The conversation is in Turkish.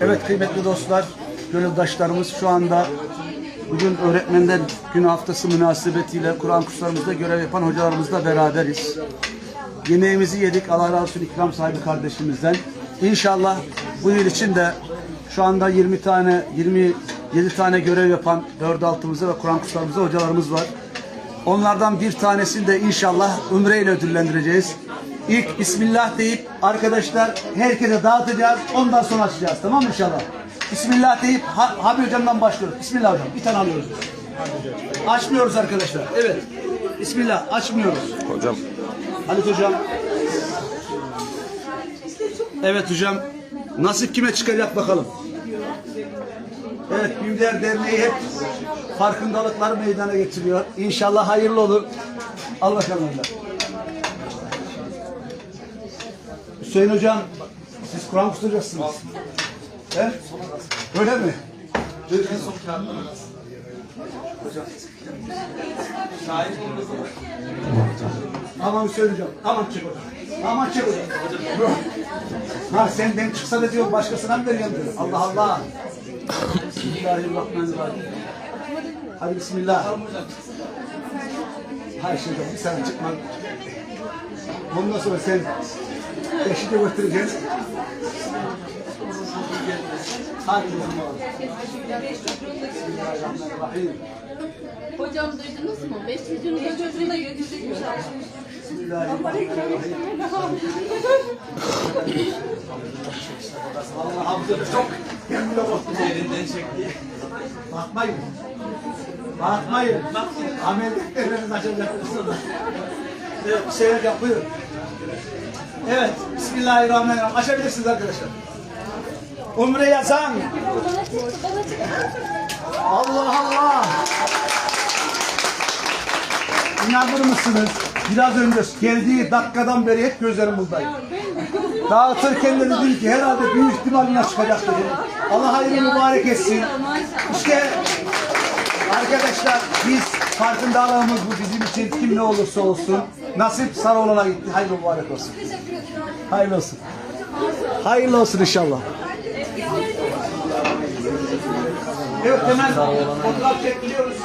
Evet kıymetli dostlar, gönüldaşlarımız şu anda bugün öğretmenler günü haftası münasebetiyle Kur'an kurslarımızda görev yapan hocalarımızla beraberiz. Yemeğimizi yedik. Allah razı olsun ikram sahibi kardeşimizden. İnşallah bu yıl için de şu anda 20 tane 27 tane görev yapan 4 altımızda ve Kur'an kurslarımızda hocalarımız var. Onlardan bir tanesini de inşallah Umre ile ödüllendireceğiz. İlk Bismillah deyip arkadaşlar herkese dağıtacağız. Ondan sonra açacağız. Tamam mı inşallah? Bismillah deyip ha Habi hocamdan başlıyoruz. Bismillah hocam. Bir tane alıyoruz. Açmıyoruz arkadaşlar. Evet. Bismillah. Açmıyoruz. Hocam Halit hocam. Evet hocam. Nasip kime çıkacak bakalım. Evet Büyükler Derneği hep farkındalıkları meydana getiriyor. İnşallah hayırlı olur. Al bakalım hocam. Hüseyin hocam siz Kur'an kusacaksınız. He? Öyle mi? En son Aman söyleyeceğim. Aman çek hocam. Aman çek hocam. Ha sen ben çıksa da diyor başkasına mı veriyorsun diyor. Allah Allah. Bismillahirrahmanirrahim. Hadi bismillah. Hayır şimdi bir saniye çıkma. Ondan sonra sen eşi de Bismillahirrahmanirrahim. Hocam duydunuz mu? Beş çocuğunu da çocuğunu da götürecekmiş. Allah hamdını çok kendine baktım. Yerinden çekti. Bakmayın. Bakmayın. Ameliyatlarınız açacaksınız. Evet, seyir yapıyor. Evet, Bismillahirrahmanirrahim. Açabilirsiniz arkadaşlar. Umre yazan. Allah Allah. İnanır mısınız? Biraz önce geldiği dakikadan beri hep gözlerim buradaydı. Dağıtırken de dedim ki herhalde büyük ihtimalle çıkacak dedim. Allah hayırlı mübarek etsin. İşte arkadaşlar biz farkındalığımız bu bizim için kim ne olursa olsun. Nasip Sarıoğlan'a gitti. Hayırlı mübarek olsun. Hayırlı olsun. Hayırlı olsun inşallah. Evet hemen fotoğraf çekiliyoruz.